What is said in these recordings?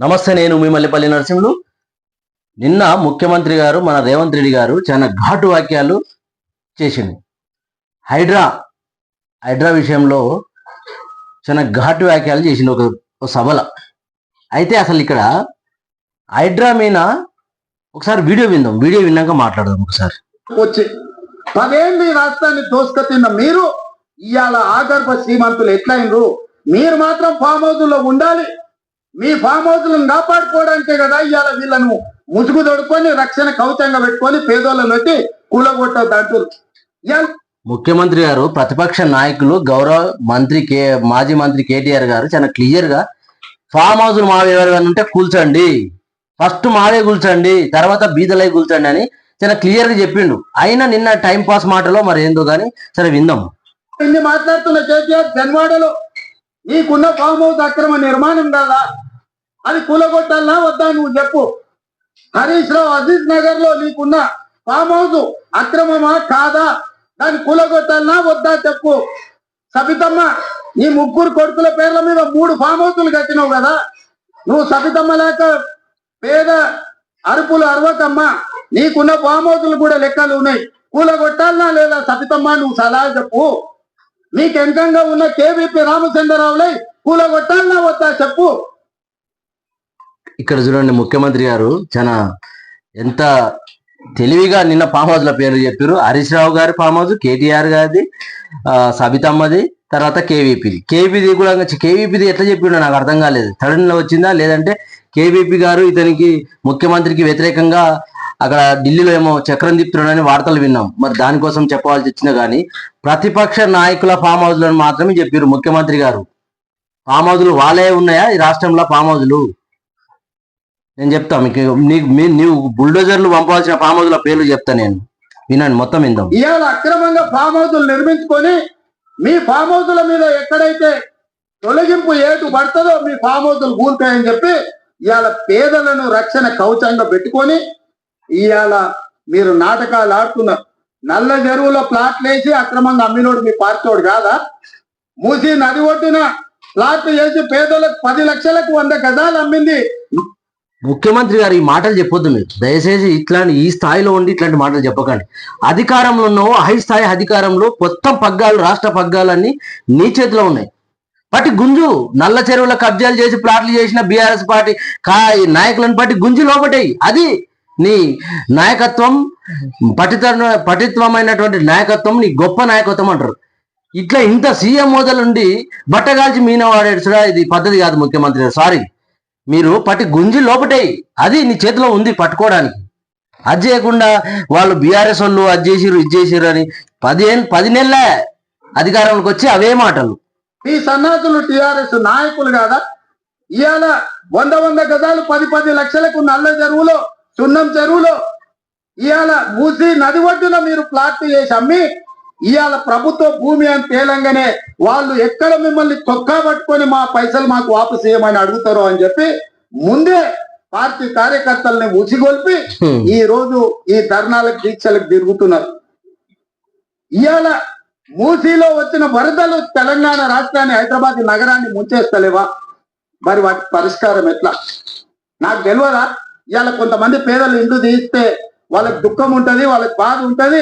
నమస్తే నేను మీ మల్లిపల్లి నరసింహులు. నిన్న ముఖ్యమంత్రి గారు మన రేవంత్ రెడ్డి గారు చాలా ఘాటు వాక్యాలు చేసింది. హైడ్రా హైడ్రా విషయంలో చాలా ఘాటు వ్యాఖ్యలు చేసింది ఒక సభల. అయితే అసలు ఇక్కడ హైడ్రా మీద ఒకసారి వీడియో విందాం. వీడియో విన్నాక మాట్లాడదాం ఒకసారి. వచ్చి పదేంది రాష్ట్రాన్ని దోసుక తిన్న మీరు ఇవాళ ఆగర్భ శ్రీమంతులు ఎట్లయినరు మీరు మాత్రం ఫామ్ హౌస్లో ఉండాలి. మీ ఫామ్ హౌస్లను కాపాడుకోవడానికే కదా ఇవాళ వీళ్ళను ముసుగు తొడుకొని రక్షణ కవచంగా పెట్టుకొని పేదోళ్ళని వచ్చి కూలగొట్టద్దు ముఖ్యమంత్రి గారు ప్రతిపక్ష నాయకులు గౌరవ మంత్రి కే మాజీ మంత్రి కేటీఆర్ గారు చాలా క్లియర్గా ఫామ్ హౌస్ మావి ఎవరైనా ఉంటే కూల్చండి. ఫస్ట్ మావే కూల్చండి తర్వాత బీదలై కూల్చండి అని చాలా క్లియర్గా చెప్పిండు. అయినా నిన్న టైం పాస్ మాటలో మరి ఏందో కానీ సరే విందాం. ఇన్ని మాట్లాడుతున్న కేసీఆర్ జన్వాడలో నీకున్న ఫామ్ హౌస్ అక్రమ నిర్మాణం కాదా? అది కూలగొట్టాలనా వద్దా నువ్వు చెప్పు. హరీష్ రావు అజీజ్ నగర్లో నీకున్న ఫామ్ హౌస్ అక్రమమా? కాదా? దాన్ని కూలగొట్టాలనా వద్దా చెప్పు. సబితమ్మ నీ ముగ్గురు కొడుకుల పేర్ల మీద మూడు ఫామ్ హౌసులు కట్టినావు కదా? నువ్వు సబితమ్మ లేక పేద అరుపులు అరవకమ్మ. నీకున్న ఫామ్ హౌసులు కూడా లెక్కలు ఉన్నాయి. కూలగొట్టాలనా లేదా సబితమ్మ? నువ్వు సలహా చెప్పు. నీకెంకంగా ఉన్న కేవీపీ రామచంద్రరావులై కూలగొట్టాలనా వద్దా చెప్పు. ఇక్కడ చూడండి ముఖ్యమంత్రి గారు చాలా ఎంత తెలివిగా నిన్న ఫామ్ హౌస్ల పేర్లు చెప్పారు. హరీష్ రావు గారి ఫామ్ హౌస్ కేటీఆర్ గారిది ఆ, సబితమ్మది తర్వాత కేవీపీది. కేవీపీ కూడా కేవీపీది ఎట్లా చెప్పిండో నాకు అర్థం కాలేదు. సడన్ వచ్చిందా? లేదంటే కేవీపీ గారు ఇతనికి ముఖ్యమంత్రికి వ్యతిరేకంగా అక్కడ ఢిల్లీలో ఏమో చక్రం తిప్పుతున్నాడని వార్తలు విన్నాం. మరి దానికోసం చెప్పవలసి వచ్చినా కానీ ప్రతిపక్ష నాయకుల ఫామ్ హౌస్లను మాత్రమే చెప్పారు ముఖ్యమంత్రి గారు. ఫామ్ హౌజులు వాళ్ళే ఉన్నాయా? ఈ రాష్ట్రంలో ఫామ్ హౌజులు నేను చెప్తా మీకు నీకు మీ నీవు బుల్డోజర్లు పంపాల్సిన ఫామ్ హౌస్ల పేర్లు చెప్తా నేను. వినండి మొత్తం విందాం. ఇవాళ అక్రమంగా ఫామ్ హౌసులు నిర్మించుకొని మీ ఫామ్ హౌసుల మీద ఎక్కడైతే తొలగింపు ఏటు పడుతుందో మీ ఫామ్ హౌసులు కూలుతాయని చెప్పి ఇవాళ పేదలను రక్షణ కవచంగా పెట్టుకొని ఇవాళ మీరు నాటకాలు ఆడుతున్నారు నల్ల చెరువులో ప్లాట్లు వేసి అక్రమంగా అమ్మినోడు మీ పార్టీవాడు కాదా? మూసి నది ఒడ్డున ప్లాట్లు వేసి పేదలకు పది లక్షలకు వంద గజాలు అమ్మింది ముఖ్యమంత్రి గారు ఈ మాటలు చెప్పొద్దు మీరు. దయచేసి ఇట్లాంటి ఈ స్థాయిలో ఉండి ఇట్లాంటి మాటలు చెప్పకండి. అధికారంలో ఉన్న హై స్థాయి అధికారంలో మొత్తం పగ్గాలు రాష్ట్ర పగ్గాలన్నీ నీ చేతిలో ఉన్నాయి. పట్టి గుంజు. నల్ల చెరువుల కబ్జాలు చేసి ప్లాట్లు చేసిన బీఆర్ఎస్ పార్టీ కా నాయకులను బట్టి గుంజు లోపటాయి. అది నీ నాయకత్వం పఠిత పఠిత్వమైనటువంటి నాయకత్వం నీ గొప్ప నాయకత్వం అంటారు. ఇట్లా ఇంత సీఎం మొదలుండి బట్టగాల్చి మీన ఇది పద్ధతి కాదు ముఖ్యమంత్రి సారీ. మీరు పట్టి గుంజి లోపటేయి. అది నీ చేతిలో ఉంది పట్టుకోవడానికి. అది చేయకుండా వాళ్ళు బీఆర్ఎస్ వాళ్ళు అది చేసిరు ఇది చేసిరు అని పదిహేను పది నెలల అధికారంలోకి వచ్చి అవే మాటలు. ఈ సన్నాసులు టిఆర్ఎస్ నాయకులు కాదా? ఇవాళ వంద వంద గజాలు పది పది లక్షలకు నల్ల చెరువులో సున్నం చెరువులో ఇవాళ మూసి నది ఒడ్డున మీరు ప్లాట్ చేసి అమ్మి ఇవాళ ప్రభుత్వ భూమి అని తేలంగానే వాళ్ళు ఎక్కడ మిమ్మల్ని తొక్కా పట్టుకొని మా పైసలు మాకు వాపసు చేయమని అడుగుతారో అని చెప్పి ముందే పార్టీ కార్యకర్తల్ని ఉసిగొల్పి. ఈ రోజు ఈ ధర్నాలకు దీక్షలకు తిరుగుతున్నారు. ఇవాళ మూసీలో వచ్చిన వరదలు తెలంగాణ రాష్ట్రాన్ని హైదరాబాద్ నగరాన్ని ముంచేస్తలేవా? మరి వాటి పరిష్కారం ఎట్లా? నాకు తెలియదా ఇవాళ కొంతమంది పేదలు ఇండ్లు తీస్తే వాళ్ళకి దుఃఖం ఉంటది వాళ్ళకి బాధ ఉంటది.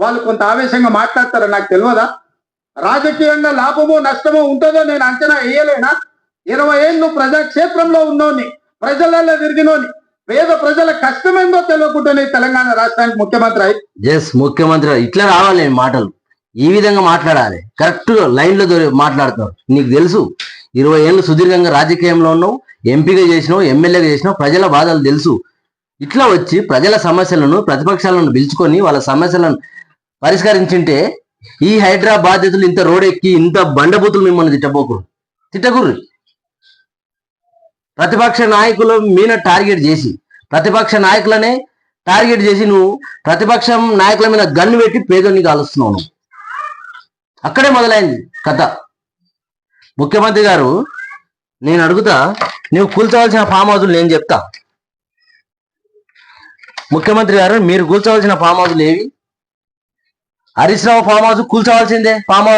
వాళ్ళు కొంత ఆవేశంగా మాట్లాడతారో నాకు తెలియదా? రాజకీయంగా లాభమో నష్టమో ఉంటుందో నేను అంచనా వేయలేనా? ఇరవై ఏళ్ళు ప్రజాక్షేత్రంలో ఉన్నోని ప్రజలలో తిరిగినోని పేద ప్రజల కష్టమేందో తెలియకుండానే తెలంగాణ రాష్ట్రానికి ముఖ్యమంత్రి ఎస్ ముఖ్యమంత్రి ఇట్లా రావాలి మాటలు. ఈ విధంగా మాట్లాడాలి. కరెక్ట్ లైన్లో దొరి- నీకు తెలుసు ఇరవై ఏళ్ళు సుదీర్ఘంగా రాజకీయంలో ఉన్నావు ఎంపీగా చేసినావు ఎమ్మెల్యేగా చేసినావు ప్రజల బాధలు తెలుసు. ఇట్లా వచ్చి ప్రజల సమస్యలను ప్రతిపక్షాలను పిలుచుకొని వాళ్ళ సమస్యలను పరిష్కరించింటే ఈ హైడ్రా బాధ్యతలు ఇంత రోడ్ ఎక్కి ఇంత బండబూతులు మిమ్మల్ని తిట్టబోకురు తిట్టకూరు ప్రతిపక్ష నాయకులు మీద టార్గెట్ చేసి ప్రతిపక్ష నాయకులనే టార్గెట్ చేసి నువ్వు ప్రతిపక్షం నాయకుల మీద గన్ను పెట్టి పేదోన్ని కాలుస్తున్నావు అక్కడే మొదలైంది కథ. ముఖ్యమంత్రి గారు నేను అడుగుతా నువ్వు కూల్చవలసిన ఫామ్ హౌజులు నేను చెప్తా. ముఖ్యమంత్రి గారు మీరు కూల్చవలసిన ఫామ్ హౌజులు ఏవి? హరీశ్రావు ఫామ్ హౌస్ కూల్చోవాల్సిందే. ఫామ్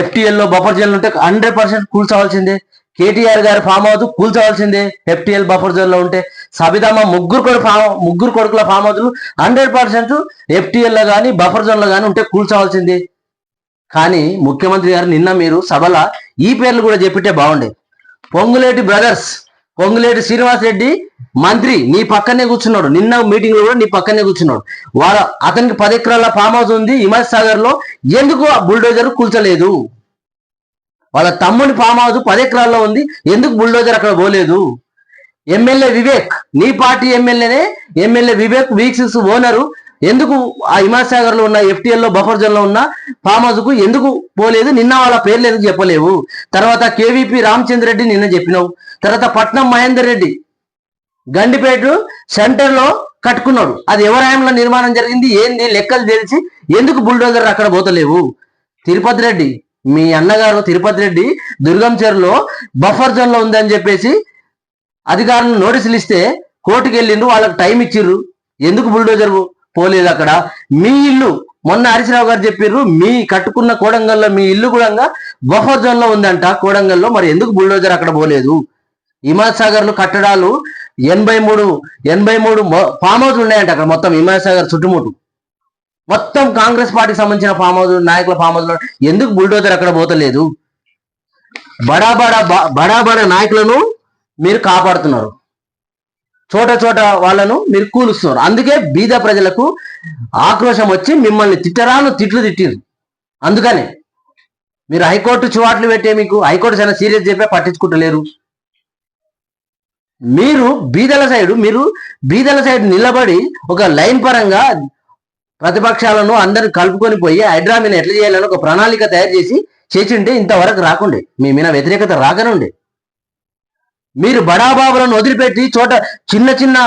ఎఫ్టీఎల్లో బఫర్ జోన్ ఉంటే హండ్రెడ్ పర్సెంట్ కూల్చోవాల్సిందే. కేటీఆర్ గారి ఫామ్ హౌస్ కూల్చోవాల్సిందే. ఎఫ్టిఎల్ బఫర్ జోన్లో ఉంటే సబితమ్మ ముగ్గురు కొడుకు ఫామ్ ముగ్గురు కొడుకుల ఫామ్ హౌస్లు హండ్రెడ్ పర్సెంట్ ఎఫ్టిఎల్లో కానీ బఫర్ జోన్లో కానీ ఉంటే కూల్చోవాల్సిందే. కానీ ముఖ్యమంత్రి గారు నిన్న మీరు సభల ఈ పేర్లు కూడా చెప్పితే బాగుండే. పొంగులేటి బ్రదర్స్ పొంగులేటి శ్రీనివాస్ రెడ్డి మంత్రి నీ పక్కనే కూర్చున్నాడు. నిన్న మీటింగ్లో కూడా నీ పక్కనే కూర్చున్నాడు. వాళ్ళ అతనికి పది ఎకరాల ఫామ్ హౌస్ ఉంది హిమాయత్ సాగర్లో ఎందుకు ఆ బుల్డోజర్ కూల్చలేదు? వాళ్ళ తమ్ముడి ఫామ్ హౌస్ పది ఎకరాల్లో ఉంది ఎందుకు బుల్డోజర్ అక్కడ పోలేదు? ఎమ్మెల్యే వివేక్ నీ పార్టీ ఎమ్మెల్యేనే ఎమ్మెల్యే వివేక్ వీక్స్ ఓనరు. ఎందుకు ఆ హిమాసాగర్లో ఉన్న ఎఫ్టీఎల్లో బఫర్ జోన్లో ఉన్న ఫామ్ హౌస్కు ఎందుకు పోలేదు? నిన్న వాళ్ళ పేర్లు ఎందుకు చెప్పలేవు? తర్వాత కేవీపీ రామచంద్ర రెడ్డి నిన్న చెప్పినావు. తర్వాత పట్నం మహేందర్ రెడ్డి గండిపేట సెంటర్లో కట్టుకున్నాడు. అది ఎవరి హయాంలో నిర్మాణం జరిగింది? ఏంది? లెక్కలు తెలిసి ఎందుకు బుల్డోజర్ అక్కడ పోతలేవు? తిరుపతి రెడ్డి మీ అన్నగారు తిరుపతి రెడ్డి దుర్గం చెరులో బఫర్ జోన్లో ఉందని చెప్పేసి అధికారులు నోటీసులు ఇస్తే కోర్టుకు వెళ్ళిండ్రు వాళ్ళకి టైం ఇచ్చిర్రు. ఎందుకు బుల్డోజర్ పోలేదు అక్కడ. మీ ఇల్లు మొన్న హరీశ్రావు గారు చెప్పారు మీ కట్టుకున్న కోడంగల్లో మీ ఇల్లు కూడా బఫర్ జోన్లో ఉందంట. కోడంగల్లో మరి ఎందుకు బుల్డోజర్ అక్కడ పోలేదు? హిమాయత్ సాగర్లో కట్టడాలు ఎనభై మూడు ఎనభై మూడు ఫామ్ హౌస్ ఉన్నాయంట అక్కడ మొత్తం హిమాయత్ సాగర్ చుట్టుముట్టు. మొత్తం కాంగ్రెస్ పార్టీకి సంబంధించిన ఫామ్ హౌస్ నాయకుల ఫామ్ హౌస్ ఎందుకు బుల్డోజర్ అక్కడ పోతలేదు? బడా బడా బడా బడా నాయకులను మీరు కాపాడుతున్నారు. చోట చోట వాళ్ళను మీరు కూలుస్తున్నారు. అందుకే బీద ప్రజలకు ఆక్రోశం వచ్చి మిమ్మల్ని తిట్టరాను తిట్లు తిట్టిరు అందుకనే మీరు హైకోర్టు చివాట్లు పెట్టే మీకు హైకోర్టు చాలా సీరియస్ చెప్పే పట్టించుకుంటలేరు. మీరు బీదల సైడ్ మీరు బీదల సైడ్ నిలబడి ఒక లైన్ పరంగా ప్రతిపక్షాలను అందరు కలుపుకొని పోయి హైడ్రామీని ఎట్లా చేయాలని ఒక ప్రణాళిక తయారు చేసి చేసిండే ఇంతవరకు రాకుండే. మీ మీద వ్యతిరేకత రాకనుండే. మీరు బడాబాబులను వదిలిపెట్టి చోట చిన్న చిన్న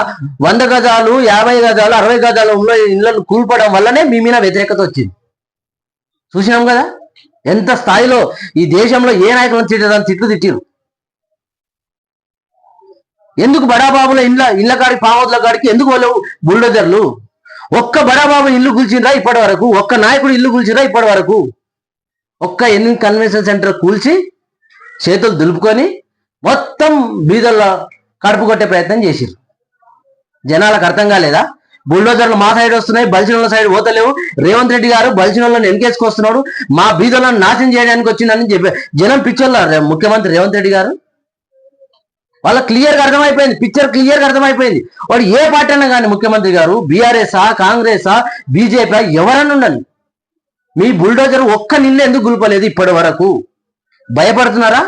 వంద గజాలు యాభై గజాలు అరవై గజాలు ఉన్న ఇళ్ళను కూల్పడం వల్లనే మీ మీద వ్యతిరేకత వచ్చింది. చూసినాం కదా? ఎంత స్థాయిలో ఈ దేశంలో ఏ నాయకులను తిట్టదని తిట్లు తిట్టిరు? ఎందుకు బడాబాబుల ఇండ్ల ఇళ్ళ కాడికి పామోదుల కాడికి ఎందుకు వాళ్ళు బుల్డోజర్లు? ఒక్క బడాబాబు ఇల్లు కూల్చిండ్రా ఇప్పటి వరకు? ఒక్క నాయకుడు ఇల్లు కూల్చిండ్రా ఇప్పటి వరకు? ఒక్క ఎన్ని కన్వెన్షన్ సెంటర్ కూల్చి చేతులు దులుపుకొని మొత్తం బీదల్లో కడుపు కొట్టే ప్రయత్నం చేసిరు జనాలకు అర్థం కాలేదా? బుల్డోజర్లు మా సైడ్ వస్తున్నాయి బలిసినోళ్ళ సైడ్ పోతలేవు. రేవంత్ రెడ్డి గారు బలిసినోళ్ళని వెనకేసుకొస్తున్నాడు మా బీదలను నాశనం చేయడానికి వచ్చిందని చెప్పి జనం పిచ్చోళ్ళు ముఖ్యమంత్రి రేవంత్ రెడ్డి గారు. వాళ్ళ క్లియర్గా అర్థమైపోయింది పిక్చర్ క్లియర్గా అర్థమైపోయింది. వాడు ఏ పార్టీ అన్నా కానీ ముఖ్యమంత్రి గారు బీఆర్ఎస్ కాంగ్రెసా కాంగ్రెస్ బీజేపీ ఎవరన్నా ఉండండి. మీ బుల్డోజర్ ఒక్క నిన్న ఎందుకు గుల్పలేదు ఇప్పటి వరకు? భయపడుతున్నారా?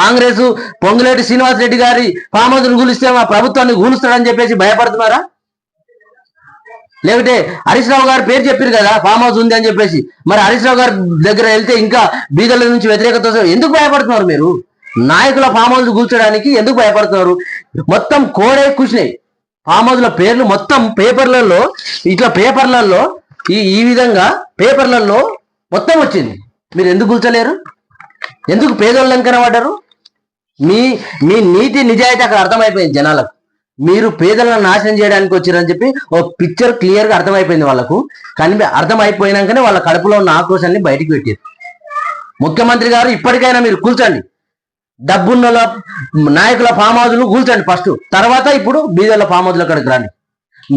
కాంగ్రెస్ పొంగులేటి శ్రీనివాస్ రెడ్డి గారి ఫామ్ గూలిస్తే కూలిస్తే మా ప్రభుత్వాన్ని కూలుస్తాడని చెప్పేసి భయపడుతున్నారా? లేకపోతే హరీష్ రావు గారు పేరు చెప్పారు కదా ఫామ్ హౌస్ ఉంది అని చెప్పేసి. మరి హరీష్ రావు గారి దగ్గర వెళ్తే ఇంకా బీదల నుంచి వ్యతిరేకత ఎందుకు భయపడుతున్నారు మీరు? నాయకుల ఫామ్ హౌస్ కూర్చోడానికి ఎందుకు భయపడుతున్నారు? మొత్తం కోడే కూర్చున్నాయి ఫామ్ హౌస్ల పేర్లు మొత్తం పేపర్లలో ఇట్లా పేపర్లలో ఈ ఈ విధంగా పేపర్లలో మొత్తం వచ్చింది. మీరు ఎందుకు కూర్చోలేరు ఎందుకు పేదోళ్ళని పడ్డారు? మీ మీ నీతి నిజాయితీ అక్కడ అర్థమైపోయింది జనాలకు. మీరు పేదలను నాశనం చేయడానికి వచ్చారని చెప్పి ఓ పిక్చర్ క్లియర్గా అర్థమైపోయింది వాళ్ళకు. కానీ అర్థమైపోయినాకనే వాళ్ళ కడుపులో ఉన్న ఆక్రోశాన్ని బయటికి పెట్టారు ముఖ్యమంత్రి గారు ఇప్పటికైనా మీరు కూర్చోండి డబ్బున్న నాయకుల ఫామ్ హౌస్లు కూర్చోండి ఫస్ట్. తర్వాత ఇప్పుడు బీదర్ల ఫామ్ హౌస్ల కాడికి రాండి.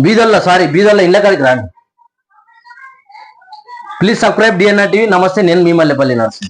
బీదర్ల సారీ బీదర్ల ఇళ్ళ కాడికి రాండి. Please subscribe DNR TV. నమస్తే నేను మీ మల్లెపల్లి నరసింహ.